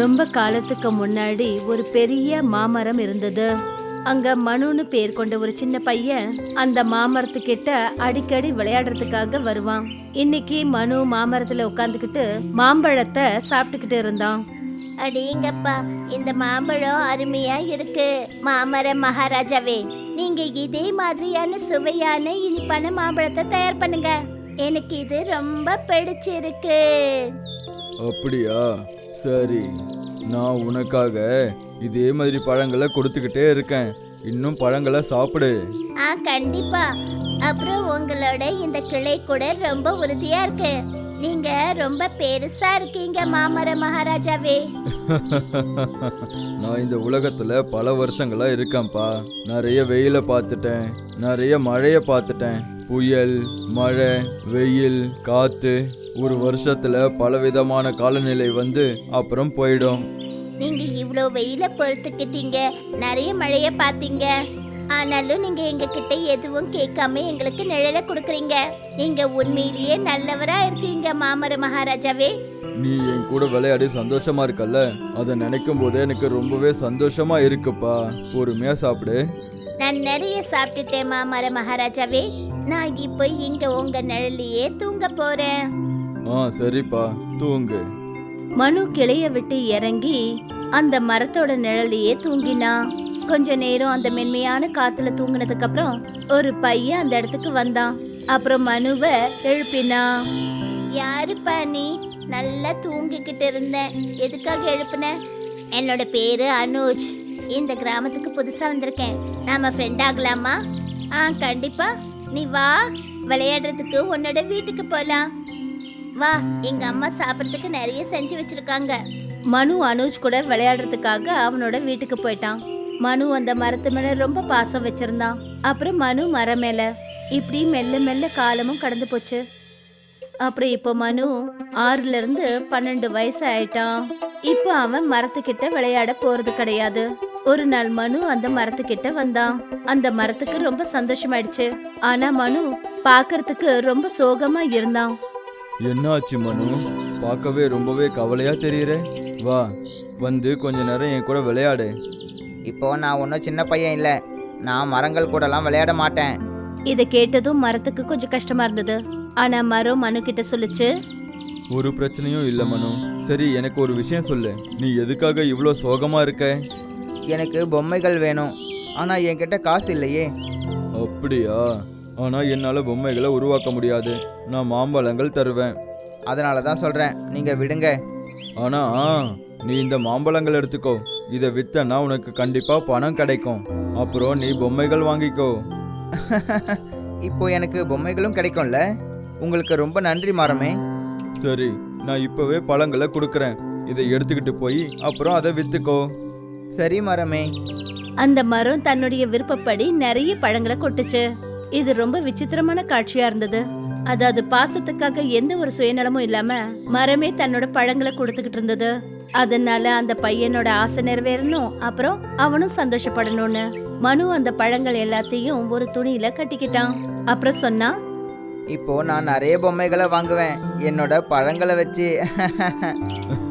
ரொம்ப காலத்துக்கு முன்னாடி ஒரு பெரிய மாமரம் இருந்தது. அங்க மனுன்னு பேர் கொண்ட ஒரு சின்ன பையன் அந்த மாமரத்துக்கிட்ட அடிக்கடி விளையாடுறதுக்காக வருவான். இன்னைக்கு மனு மாமரத்துல உட்காந்துக்கிட்டு மாம்பழத்தை சாப்பிட்டுக்கிட்டு இருந்தான். அடேங்கப்பா இந்த மாம்பழம் அருமையா இருக்கு. மாமர மகாராஜாவே நீங்க இதே மாதிரியான சுவையான இனிப்பான மாம்பழத்தை தயார் பண்ணுங்க. எனக்கு இது ரொம்ப பிடிச்சிருக்கு. அப்படியா? சரி நான் உனக்காக இதே மாதிரி பழங்களை கொடுத்துக்கிட்டே இருக்கேன். இன்னும் பழங்களை சாப்பிடு. ஆ கண்டிப்பா. அப்புறம் உங்களோட இந்த கிளை கூட ரொம்ப உறுதியா இருக்கு. நீங்க ரொம்ப பெருசா இருக்கீங்க மாமர மகாராஜாவே. நான் இந்த உலகத்துல பல வருஷங்களா இருக்கேன்ப்பா. நிறைய வெயில பார்த்துட்டேன். நிறைய மழைய பார்த்துட்டேன். புயல் மழை வெயில் காத்து ஒரு வருஷத்துல பலவிதமான காலநிலை வந்து அப்புறம் போயிடும். நீங்க இவ்ளோ வெயில பொறுத்துக்கிட்டீங்க. நிறைய மழைய பாத்தீங்க ஆனாலும் நீங்க எங்க கிட்ட எதுவும் கேட்காம எங்களுக்கு நிழல கொடுக்குறீங்க. நீங்க உண்மையிலேயே நல்லவரா இருக்கீங்க மாமர மகாராஜாவே. நீ என் கூட விளையாடி சந்தோஷமா இருக்கல்ல? அதை நினைக்கும் போதே எனக்கு ரொம்பவே சந்தோஷமா இருக்குப்பா. பொறுமையா சாப்பிடு. நான் நிறைய சாப்பிட்டுட்டேன் மாமர மகாராஜாவே. நான் இப்போ இங்க உங்க நிழலையே தூங்க போறேன். ஆ சரிப்பா தூங்கு. மனு கிளைய விட்டு இறங்கி அந்த மரத்தோட நிழலையே தூங்கினான் கொஞ்ச நேரம் அந்த மென்மையான காத்துல தூங்கினதுக்கு அப்புறம் ஒரு பையன் அந்த இடத்துக்கு வந்தான். அப்புறம் மனுவை எழுப்பினான் யாருப்பா நீ? நல்லா தூங்கிக்கிட்டு இருந்தேன். எதுக்காக எழுப்புன? என்னோட பேரு அனுஜ். இந்த கிராமத்துக்கு புதுசா வந்திருக்கேன். நாம ஃப்ரெண்ட் ஆகலாமா? ஆ கண்டிப்பா. நீ வா. விளையாடுறதுக்கு உன்னோட வீட்டுக்கு போலாம். வா எங்க அம்மா சாப்பிட்றதுக்கு நிறைய செஞ்சு வச்சிருக்காங்க. மனு அனுஜ் கூட விளையாடுறதுக்காக அவனோட வீட்டுக்கு போயிட்டான். மனு அந்த மரத்து மேல ரொம்ப பாசம் வச்சிருந்தான். அப்புறம் மனு மரம் மேல. இப்படி மெல்ல மெல்ல காலமும் கடந்து போச்சு. அப்புறம் இப்போ மனு ஆறுல இருந்து பன்னெண்டு வயசு ஆயிட்டான். இப்போ அவன் மரத்துக்கிட்ட விளையாட போறது கிடையாது. ஒரு நாள் மனு அந்த மரத்துக்கிட்ட வந்தான் அந்த மரத்துக்கு ரொம்ப சந்தோஷமாயிடுச்சு. ஆனா மனு பார்க்கறதுக்கு ரொம்ப சோகமா இருந்தான். என்னாச்சு மனு? பார்க்கவே ரொம்பவே கவலையா தெரியுற. வா வந்து கொஞ்ச நேரம் என் கூட விளையாடு. இப்போ நான் ஒன்றும் சின்ன பையன் இல்லை. நான் மரங்கள் கூடலாம் விளையாட மாட்டேன். இதை கேட்டதும் மரத்துக்கு கொஞ்சம் கஷ்டமா இருந்தது. ஆனா மரம் மனு கிட்ட சொல்லுச்சு. ஒரு பிரச்சனையும் இல்லை மனு. சரி எனக்கு ஒரு விஷயம் சொல்லு. நீ எதுக்காக இவ்வளோ சோகமா இருக்க? எனக்கு பொம்மைகள் வேணும். ஆனால் என்கிட்ட காசு இல்லையே. அப்படியா? ஆனா என்னால பொம்மைகளை உருவாக்க முடியாது. நான் மாம்பழங்கள் தருவேன். அதனால தான் சொல்கிறேன் நீங்கள் விடுங்க. ஆனா நீ இந்த மாம்பழங்கள் எடுத்துக்கோ. இதை வித்தனா உனக்கு கண்டிப்பா பணம் கிடைக்கும். அப்புறம் நீ பொம்மைகள் வாங்கிக்கோ. இப்போ எனக்கு பொம்மைகளும் கிடைக்கும்ல? உங்களுக்கு ரொம்ப நன்றி மரமே சரி நான் இப்பவே பழங்களை கொடுக்கறேன். இதை எடுத்துக்கிட்டு போய் அப்புறம் அதை வித்துக்கோ. சரி மரமே. அந்த மரம் தன்னுடைய விருப்பப்படி நிறைய பழங்களை கொட்டுச்சு. இது ரொம்ப விசித்திரமான காட்சியா இருந்தது. அதாவது பாசத்துக்காக எந்த ஒரு சுயநலமும் இல்லாம மரமே தன்னோட பழங்களை கொடுத்துக்கிட்டு இருந்தது. அதனால அந்த பையனோட ஆசை நிறைவேறணும். அப்புறம் அவனும் சந்தோஷப்படணும்னு மனு அந்த பழங்கள் எல்லாத்தையும் ஒரு துணியில கட்டிக்கிட்டான். அப்புறம் சொன்னா இப்போ நான் நிறைய பொம்மைகளை வாங்குவேன். என்னோட பழங்களை வச்சு.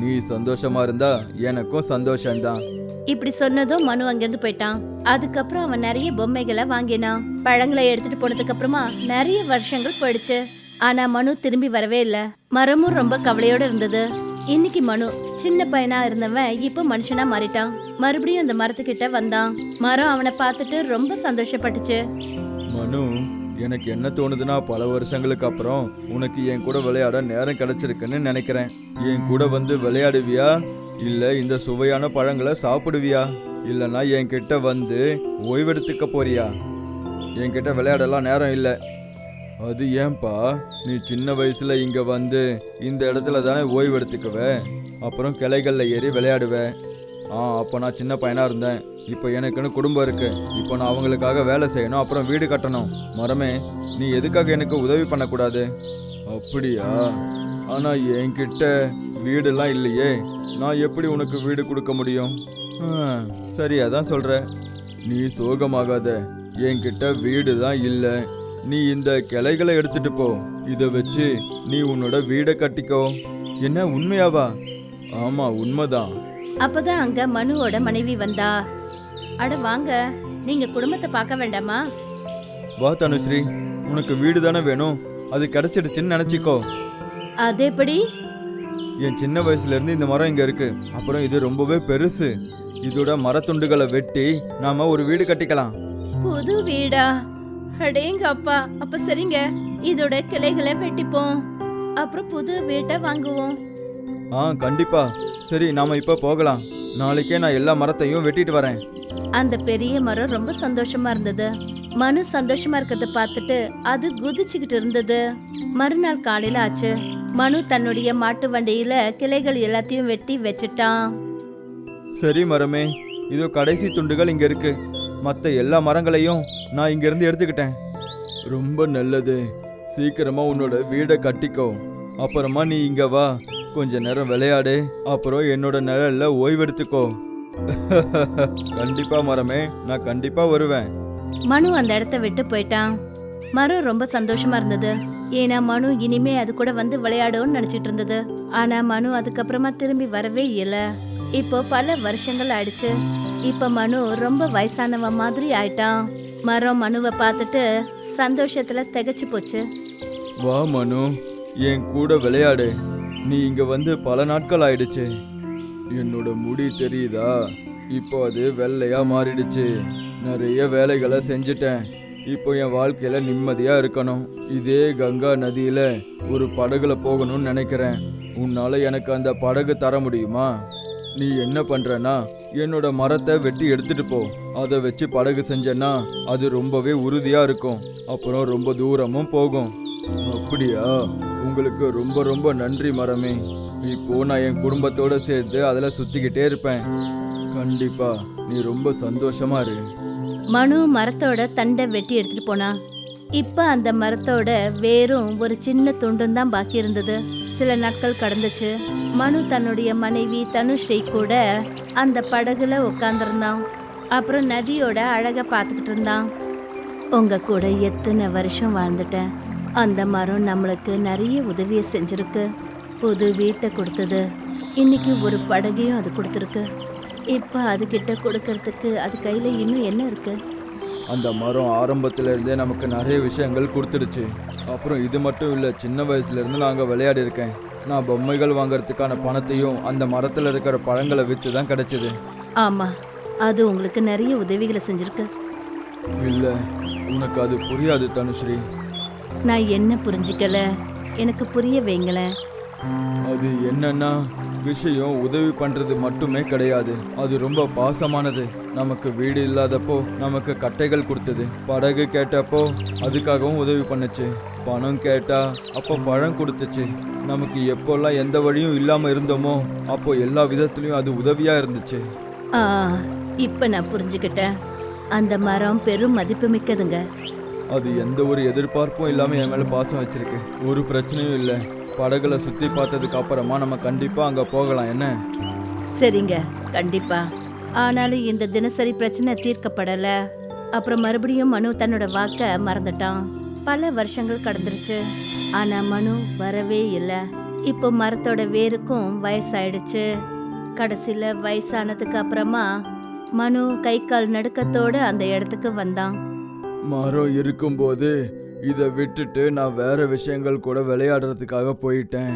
நீ சந்தோஷமா இருந்தா எனக்கும் சந்தோஷம்தான். இப்படி சொன்னதும் மனு அங்கிருந்து போயிட்டான். அதுக்கப்புறம் அவன் நிறைய பொம்மைகளை வாங்கினான். பழங்களை எடுத்துட்டு போனதுக்கு அப்புறமா நிறைய வருஷங்கள் போயிடுச்சு. ஆனா மனு திரும்பி வரவே இல்ல. மரமும் ரொம்ப கவலையோட இருந்தது. இன்னைக்கு மனு சின்ன பையனா இருந்தவன் இப்போ மனுஷனா மாறிட்டான். மறுபடியும் அந்த மரத்துக்கிட்ட வந்தான். மரம் அவனை பார்த்துட்டு ரொம்ப சந்தோஷப்பட்டுச்சு. மனு எனக்கு என்ன தோணுதுன்னா பல வருஷங்களுக்கு அப்புறம் உனக்கு என் கூட விளையாட நேரம் கிடைச்சிருக்குன்னு நினைக்கிறேன். என் கூட வந்து விளையாடுவியா? இல்ல இந்த சுவையான பழங்களை சாப்பிடுவியா? இல்லனா என் கிட்ட வந்து ஓய்வெடுத்துக்க போறியா? என்கிட்ட விளையாடலாம் நேரம் இல்லை. அது ஏன்பா? நீ சின்ன வயசுல இங்க வந்து இந்த இடத்துல தானே ஓய்வெடுத்துக்குவ? அப்புறம் கிளைகளில் ஏறி விளையாடுவ? ஆ அப்போ நான் சின்ன பையனாக இருந்தேன். இப்போ எனக்குன்னு குடும்பம் இருக்குது இப்போ நான் அவங்களுக்காக வேலை செய்யணும் அப்புறம் வீடு கட்டணும். மரமே நீ எதுக்காக எனக்கு உதவி பண்ணக்கூடாது? அப்படியா? ஆனால் என்கிட்ட வீடெல்லாம் இல்லையே. நான் எப்படி உனக்கு வீடு கொடுக்க முடியும்? சரி அதான் சொல்கிற நீ சோகமாகாத. என்கிட்ட வீடு தான் இல்லை. நீ இந்த கிளைகளை எடுத்துட்டு போ. இதை வச்சு நீ உன்னோட வீடை கட்டிக்கோ. என்ன உண்மையாவா? ஆமாம் உண்மைதான். அப்பதான் அங்க மனுவோட மனைவி வந்தா. அட வாங்க நீங்க குடும்பத்தை பார்க்க வேண்டாமா? வா தனுஸ்ரீ உனக்கு வீடு தானே வேணும்? அது கிடைச்சிடுச்சுன்னு நினைச்சிக்கோ. அது எப்படி? என் சின்ன வயசுல இருந்து இந்த மரம் இங்க இருக்கு. அப்புறம் இது ரொம்பவே பெருசு. இதோட மரத்துண்டுகளை வெட்டி நாம ஒரு வீடு கட்டிக்கலாம். புது வீடா? அடேங்க அப்பா அப்ப சரிங்க. இதோட கிளைகளை வெட்டிப்போம். அப்புறம் புது வீட்டை வாங்குவோம். ஆ கண்டிப்பா. சரி நாம இப்ப போகலாம். நாளைக்கே நான் எல்லா மரத்தையும் வெட்டிட்டு வரேன். அந்த பெரிய மரம் ரொம்ப சந்தோஷமா இருந்தது. மனு சந்தோஷமா இருக்கிறத பார்த்துட்டு அது குதிச்சுக்கிட்டு இருந்தது. மறுநாள் காலையில ஆச்சு. மனு தன்னுடைய மாட்டு வண்டியில கிளைகள் எல்லாத்தையும் வெட்டி வச்சுட்டான். சரி மரமே இதோ கடைசி துண்டுகள் இங்க இருக்கு. மற்ற எல்லா மரங்களையும் நான் இங்க இருந்து எடுத்துக்கிட்டேன். ரொம்ப நல்லது. சீக்கிரமா உன்னோட வீடை கட்டிக்கோ. அப்புறமா நீ இங்க வா. கொஞ்ச நேரம் விளையாடு. அப்புறம் என்னோட நிழல்ல ஓய்வெடுத்துக்கோ. கண்டிப்பா மரமே நான் கண்டிப்பா வருவேன். மனு அந்த இடத்த விட்டு போயிட்டான். மரம் ரொம்ப சந்தோஷமா இருந்தது. ஏன்னா மனு இனிமே அது கூட வந்து விளையாடும்னு நினைச்சிட்டு இருந்தது. ஆனா மனு அதுக்கப்புறமா திரும்பி வரவே இல்ல. இப்போ பல வருஷங்கள் ஆயிடுச்சு. இப்ப மனு ரொம்ப வயசானவ மாதிரி ஆயிட்டான். மரம் மனுவை பார்த்துட்டு சந்தோஷத்துல திகைச்சு போச்சு. வா மனு என் கூட விளையாடு. நீ இங்க வந்து பல நாட்கள் ஆயிடுச்சு. என்னோட முடி தெரியுதா? இப்போ அது வெள்ளையா மாறிடுச்சு. நிறைய வேலைகளை செஞ்சுட்டேன். இப்போ என் வாழ்க்கையில நிம்மதியா இருக்கணும். இதே கங்கா நதியில ஒரு படகுல போகணும்னு நினைக்கிறேன். உன்னால எனக்கு அந்த படகு தர முடியுமா? நீ என்ன பண்றனா என்னோட மரத்தை வெட்டி எடுத்துட்டு போ. அதை வச்சு படகு செஞ்சேன்னா அது ரொம்பவே உறுதியா இருக்கும். அப்புறம் ரொம்ப தூரமும் போகும். அப்படியா? உங்களுக்கு ரொம்ப ரொம்ப நன்றி மரமே. இப்போ நான் என் குடும்பத்தோட சேர்த்து அதில் சுத்திக்கிட்டே இருப்பேன். கண்டிப்பா நீ ரொம்ப சந்தோஷமா இரு. மனு மரத்தோட தண்டை வெட்டி எடுத்துட்டு போனா இப்ப அந்த மரத்தோட வேரும் ஒரு சின்ன துண்டும் தான் பாக்கி இருந்தது. சில நாட்கள் கடந்துச்சு. மனு தன்னுடைய மனைவி தனுஸ்ரீ கூட அந்த படகுல உட்காந்துருந்தான் அப்புறம் நதியோட அழக பார்த்துக்கிட்டு இருந்தான். உங்க கூட எத்தனை வருஷம் வாழ்ந்துட்டேன். அந்த மரம் நம்மளுக்கு நிறைய உதவியை செஞ்சிருக்கு. புது வீட்டை கொடுத்தது. இன்னைக்கு ஒரு படகையும் அது கொடுத்துருக்கு. இப்போ அதுகிட்ட கொடுக்கறதுக்கு அது கையில் இன்னும் என்ன இருக்கு? அந்த மரம் ஆரம்பத்துல இருந்தே நமக்கு நிறைய விஷயங்கள் கொடுத்துடுச்சு. அப்புறம் இது மட்டும் இல்லை சின்ன வயசுல இருந்து நாங்கள் விளையாடி இருக்கேன். நான் பொம்மைகள் வாங்குறதுக்கான பணத்தையும் அந்த மரத்தில் இருக்கிற பழங்களை விற்று தான் கிடைச்சது. ஆமாம் அது உங்களுக்கு நிறைய உதவிகளை செஞ்சிருக்கு. இல்லை உனக்கு அது புரியாது தனுஸ்ரீ. நான் என்ன புரிஞ்சிக்கல? எனக்கு புரிய வைங்களேன் அது என்னன்னா விஷயம் உதவி பண்றது மட்டுமே கிடையாது. அது ரொம்ப பாசமானது. நமக்கு வீடு இல்லாதப்போ நமக்கு கட்டைகள் கொடுத்தது. படகு கேட்டப்போ அதுக்காகவும் உதவி பண்ணுச்சு. பணம் கேட்டா அப்போ பழம் கொடுத்துச்சு. நமக்கு எப்போல்லாம் எந்த வழியும் இல்லாம இருந்தோமோ அப்போ எல்லா விதத்துலயும் அது உதவியா இருந்துச்சு. இப்போ நான் புரிஞ்சுக்கிட்டேன். அந்த மரம் பெரும் மதிப்பு மிக்கதுங்க. அது எந்த ஒரு எதிர்பார்ப்பும் இல்லாமல் என் மேலே பாசம் வச்சிருக்கு. ஒரு பிரச்சனையும் இல்லை. படகுல சுற்றி பார்த்ததுக்கு அப்புறமா நம்ம கண்டிப்பாக அங்கே போகலாம். என்ன? சரிங்க. கண்டிப்பா. ஆனாலும் இந்த தினசரி பிரச்சனை தீர்க்கப்படல. அப்புறம் மறுபடியும் மனு தன்னோட வாக்க மறந்துட்டான். பல வருஷங்கள் கடந்துருச்சு. ஆனா மனு வரவே இல்லை. இப்போ மரத்தோட வேருக்கும் வயசாயிடுச்சு. கடைசியில் வயசானதுக்கு அப்புறமா மனு கை கால் நடுக்கத்தோடு அந்த இடத்துக்கு வந்தான். மரம் இருக்கும்போது இதை விட்டுட்டு நான் வேற விஷயங்கள் கூட விளையாடுறதுக்காக போயிட்டேன்.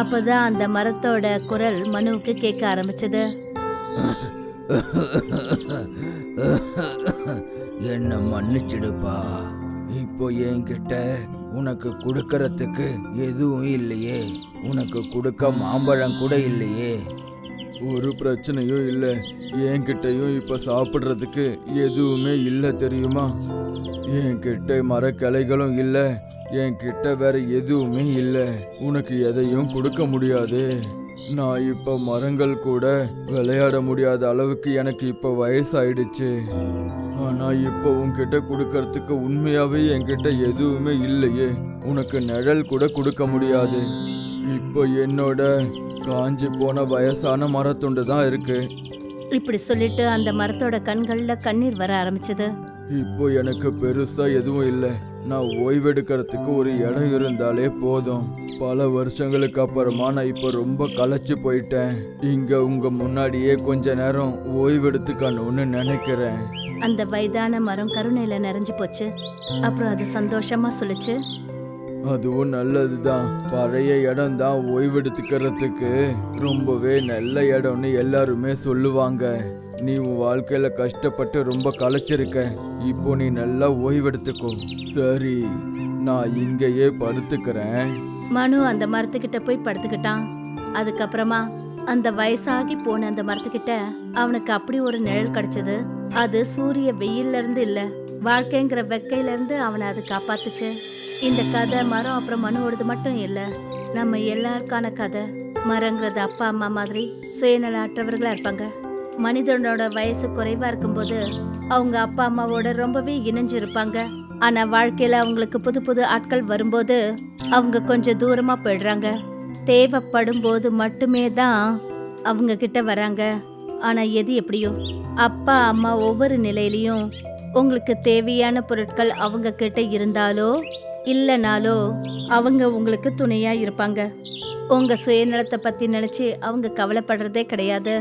அப்பதான் அந்த மரத்தோட குரல் மனுவுக்கு கேட்க ஆரம்பிச்சது. என்ன மன்னிச்சிடுப்பா. இப்போ என்கிட்ட உனக்கு கொடுக்கறதுக்கு எதுவும் இல்லையே. உனக்கு கொடுக்க மாம்பழம் கூட இல்லையே. ஒரு பிரச்சனையும் இல்லை. என்கிட்டயும் இப்போ சாப்பிட்றதுக்கு எதுவுமே இல்லை தெரியுமா? என்கிட்ட மரக்கிளைகளும் இல்லை. என்கிட்ட வேற எதுவுமே இல்லை. உனக்கு எதையும் கொடுக்க முடியாது. நான் இப்போ மரங்கள் கூட விளையாட முடியாத அளவுக்கு எனக்கு இப்போ வயசாயிடுச்சு. ஆனால் இப்போ உன்கிட்ட கொடுக்கறதுக்கு உண்மையாகவே என்கிட்ட எதுவுமே இல்லையே. உனக்கு நிழல் கூட கொடுக்க முடியாது. இப்போ என்னோட காஞ்சி போன வயசான மரத்துண்டு தான் இருக்கு. இப்படி சொல்லிட்டு அந்த மரத்தோட கண்கள்ல கண்ணீர் வர ஆரம்பிச்சது. இப்போ எனக்கு பெருசா எதுவும் இல்லை. நான் ஓய்வெடுக்கிறதுக்கு ஒரு இடம் இருந்தாலே போதும். பல வருஷங்களுக்கு அப்புறமா நான் இப்போ ரொம்ப களைச்சு போயிட்டேன். இங்க உங்க முன்னாடியே கொஞ்ச நேரம் ஓய்வெடுத்துக்கணும்னு நினைக்கிறேன். அந்த வயதான மரம் கருணையில நிறைஞ்சு போச்சு. அப்புறம் அது சந்தோஷமா சொல்லுச்சு. அதுவும் நல்லதுதான். பழைய இடம் தான் ஓய்வெடுத்துக்கிறதுக்கு. ரொம்பவே நல்ல இடம்னு எல்லாருமே சொல்லுவாங்க. நீ உன் வாழ்க்கையில கஷ்டப்பட்டு ரொம்ப களைச்சிருக்க. இப்போ நீ நல்லா ஓய்வெடுத்துக்கோ. சரி நான் இங்கேயே படுத்துக்கிறேன். மனு அந்த மரத்துக்கிட்ட போய் படுத்துக்கிட்டான். அதுக்கப்புறமா அந்த வயசாகி போன அந்த மரத்துக்கிட்ட அவனுக்கு அப்படி ஒரு நிழல் கிடைச்சது. அது சூரிய வெயில்ல இருந்து இல்ல வாழ்க்கைங்கிற வெக்கையில இருந்து அவனை அது காப்பாத்துச்சு. இந்த கதை மரம் அப்புறம் மனுவோடது மட்டும் இல்லை. நம்ம எல்லாருக்கான கதை. மரங்கிறது அப்பா அம்மா மாதிரி சுயநல அற்றவர்களா இருப்பாங்க. மனிதனோட வயசு குறைவா இருக்கும்போது அவங்க அப்பா அம்மாவோட ரொம்பவே இணைஞ்சு இருப்பாங்க. ஆனா வாழ்க்கையில அவங்களுக்கு புது புது ஆட்கள் வரும்போது அவங்க கொஞ்சம் தூரமா போயிடுறாங்க. தேவைப்படும் போது மட்டுமே தான் அவங்க கிட்ட வராங்க. ஆனா எது எப்படியோ அப்பா அம்மா ஒவ்வொரு நிலையிலையும் உங்களுக்கு தேவையான பொருட்கள் அவங்க கிட்ட இருந்தாலோ இல்லைனாலோ அவங்க உங்களுக்கு துணையாக இருப்பாங்க. உங்கள் சுயநலத்தை பற்றி நினச்சி அவங்க கவலைப்படுறதே கிடையாது.